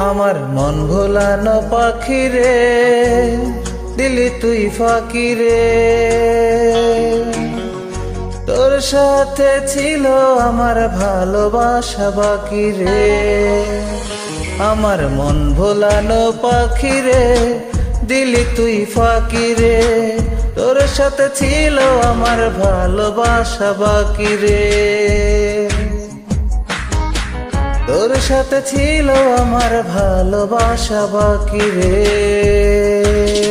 আমার মন ভোলানো পাখি রে দিলি তুই ফাঁকি রে তোর সাথে ছিল আমার ভালোবাসা বাকি রে আমার মন ভোলানো পাখি রে দিলি তুই ফাঁকি রে তোর সাথে ছিল আমার ভালোবাসা বাকি রে তোর সাথে ছিল আমার ভালোবাসা বাকি রে।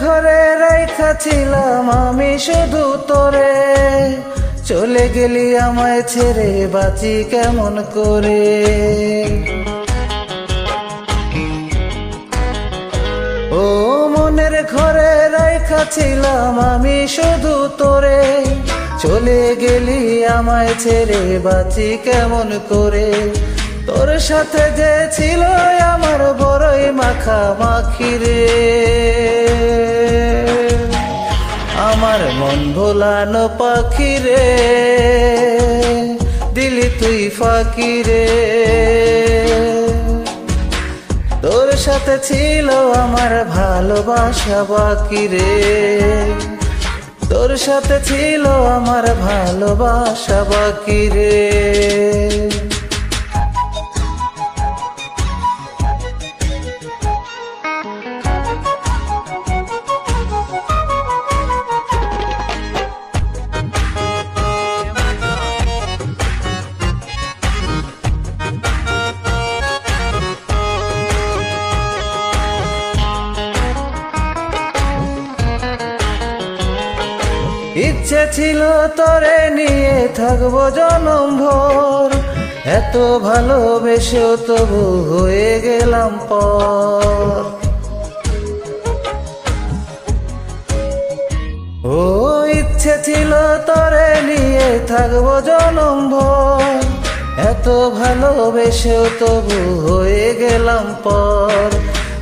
ঘরে রেখাছিলাম আমি শুধু তোরে। চলে গেলি আমায় ছেড়ে, বাঁচি কেমন করে? ও মনের ঘরে রেখাছিলাম আমি শুধু তোরে। চলে গেলি আমায় ছেড়ে, বাঁচি কেমন করে? তোর সাথে যে ছিল আমার বড়ই মাখা মাখি রে। আমার মন ভোলানো পাখি রে। দিলি তুই ফাঁকি রে। তোর সাথে ছিল আমার ভালোবাসা বাকি রে। তোর সাথে ছিল আমার ভালোবাসা বাকি রে। ইচ্ছে ছিল তরে নিয়ে থাকব জনম ভোর। এত ভালোবেসেও তবু হয়ে গেলাম পর। ও ইচ্ছে ছিল তরে নিয়ে থাকব জনম ভোর। এত ভালোবেসেও তবু হয়ে গেলাম পর।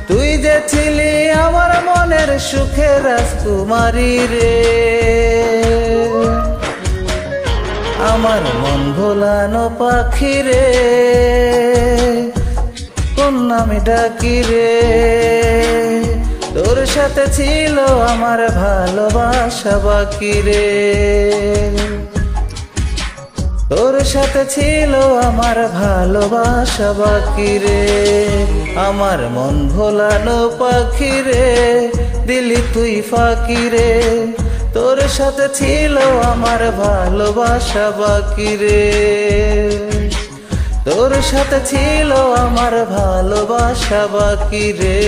তুই যে ছিলি আমার মনের সুখে রাজকুমারী রে। আমার মন ভোলানো পাখি রে কোন নামে ডাকি রে তোর সাথে ছিল আমার ভালোবাসা বাকি রে তোর সাথে ছিল আমার ভালোবাসা বাকি রে আমার মন ভোলানো পাখি রে দিলি তুই ফাঁকি রে তোর সাথে ছিল আমার ভালোবাসা বাকি রে। তোর সাথে ছিল আমার ভালোবাসা বাকি রে।